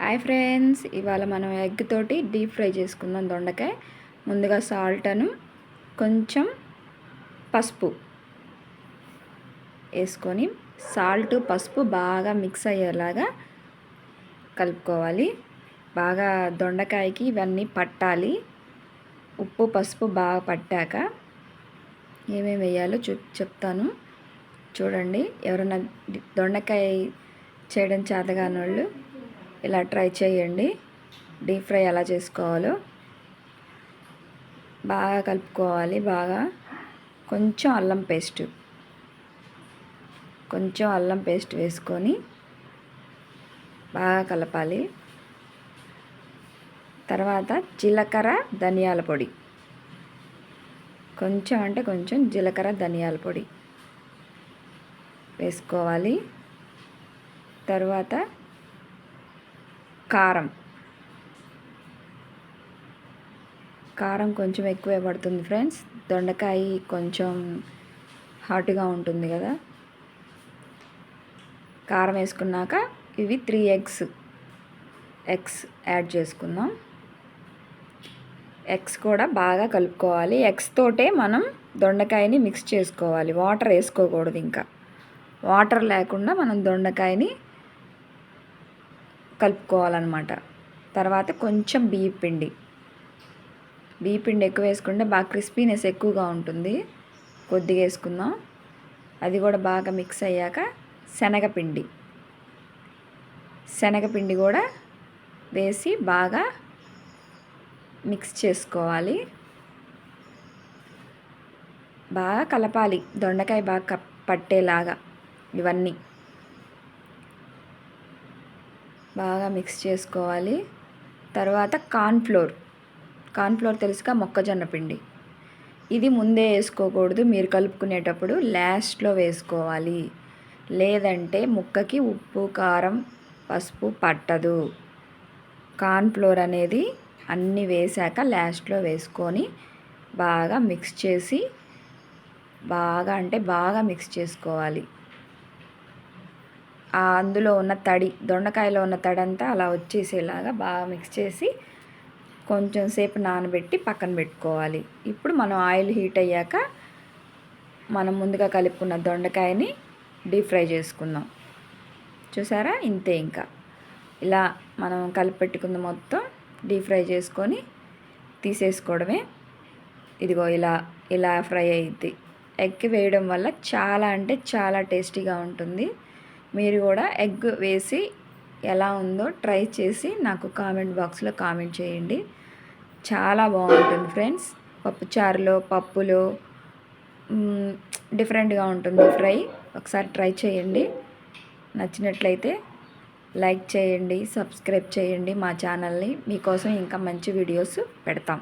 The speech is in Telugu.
హాయ్ ఫ్రెండ్స్ ఇవాళ మనం ఎగ్ తోటి డీప్ ఫ్రై చేసుకుందాం దొండకాయ. ముందుగా సాల్ట్ను కొంచెం పసుపు వేసుకొని సాల్ట్ పసుపు బాగా మిక్స్ అయ్యేలాగా కలుపుకోవాలి. బాగా దొండకాయకి ఇవన్నీ పట్టాలి. ఉప్పు పసుపు బాగా పట్టాక ఏమేమి వేయాలో చూ చెప్తాను. చూడండి ఎవరైనా దొండకాయ చేయడం చేతగానోళ్ళు ఇలా ట్రై చేయండి. డీప్ ఫ్రై ఎలా చేసుకోవాలో బాగా కలుపుకోవాలి. బాగా కొంచెం అల్లం పేస్ట్ కొంచెం అల్లం పేస్ట్ వేసుకొని బాగా కలపాలి. తర్వాత జీలకర్ర ధనియాల పొడి. కొంచెం అంటే కొంచెం జీలకర్ర ధనియాల పొడి వేసుకోవాలి. తర్వాత కారం. కారం కొంచెం ఎక్కువే పడుతుంది ఫ్రెండ్స్. దొండకాయ కొంచెం హాట్గా ఉంటుంది కదా. కారం వేసుకున్నాక ఇవి త్రీ ఎగ్స్. ఎగ్స్ యాడ్ చేసుకుందాం. ఎగ్స్ కూడా బాగా కలుపుకోవాలి. ఎగ్స్ తోటే మనం దొండకాయని మిక్స్ చేసుకోవాలి. వాటర్ వేసుకోకూడదు ఇంకా. వాటర్ లేకుండా మనం దొండకాయని కలుపుకోవాలన్నమాట. తర్వాత కొంచెం బియ్య పిండి. బియ్య పిండి ఎక్కువ వేసుకుంటే బాగా క్రిస్పీనెస్ ఎక్కువగా ఉంటుంది. కొద్దిగా వేసుకుందాం. అది కూడా బాగా మిక్స్ అయ్యాక శనగపిండి శనగపిండి కూడా వేసి బాగా మిక్స్ చేసుకోవాలి. బాగా కలపాలి. దొండకాయ బాగా పట్టేలాగా ఇవన్నీ. బాగా మిక్స్ చేసుకోవాలి. తర్వాత కార్న్ఫ్లోర్. కార్న్ఫ్లోర్ తెలుసుగా మొక్కజొన్న పిండి. ఇది ముందే వేసుకోకూడదు. మీరు కలుపుకునేటప్పుడు లాస్ట్లో వేసుకోవాలి. లేదంటే ముక్కకి ఉప్పు కారం పసుపు పట్టదు. కార్న్ఫ్లోర్ అనేది అన్నీ వేసాక లాస్ట్లో వేసుకొని బాగా మిక్స్ చేసి బాగా అంటే బాగా మిక్స్ చేసుకోవాలి. అందులో ఉన్న తడి దొండకాయలో ఉన్న తడి అంతా అలా వచ్చేసేలాగా బాగా మిక్స్ చేసి కొంచెం సేపు నానబెట్టి పక్కన పెట్టుకోవాలి. ఇప్పుడు మనం ఆయిల్ హీట్ అయ్యాక మనం ముందుగా కలుపుకున్న దొండకాయని డీప్ ఫ్రై చేసుకుందాం. చూసారా? ఇంతే ఇంకా. ఇలా మనం కలిపెట్టుకున్న మొత్తం డీప్ ఫ్రై చేసుకొని తీసేసుకోవడమే. ఇదిగో ఇలా ఇలా ఫ్రై అయ్యిద్ది. ఎగ్ వేయడం వల్ల చాలా అంటే చాలా టేస్టీగా ఉంటుంది. మీరు కూడా ఎగ్ వేసి ఎలా ఉందో ట్రై చేసి నాకు కామెంట్ బాక్స్లో కామెంట్ చేయండి. చాలా బాగుంటుంది ఫ్రెండ్స్. పప్పుచారులో పప్పులో డిఫరెంట్గా ఉంటుంది ఫ్రై. ఒకసారి ట్రై చేయండి. నచ్చినట్లయితే లైక్ చేయండి సబ్స్క్రైబ్ చేయండి మా ఛానల్ని. మీకోసం ఇంకా మంచి వీడియోస్ పెడతాం.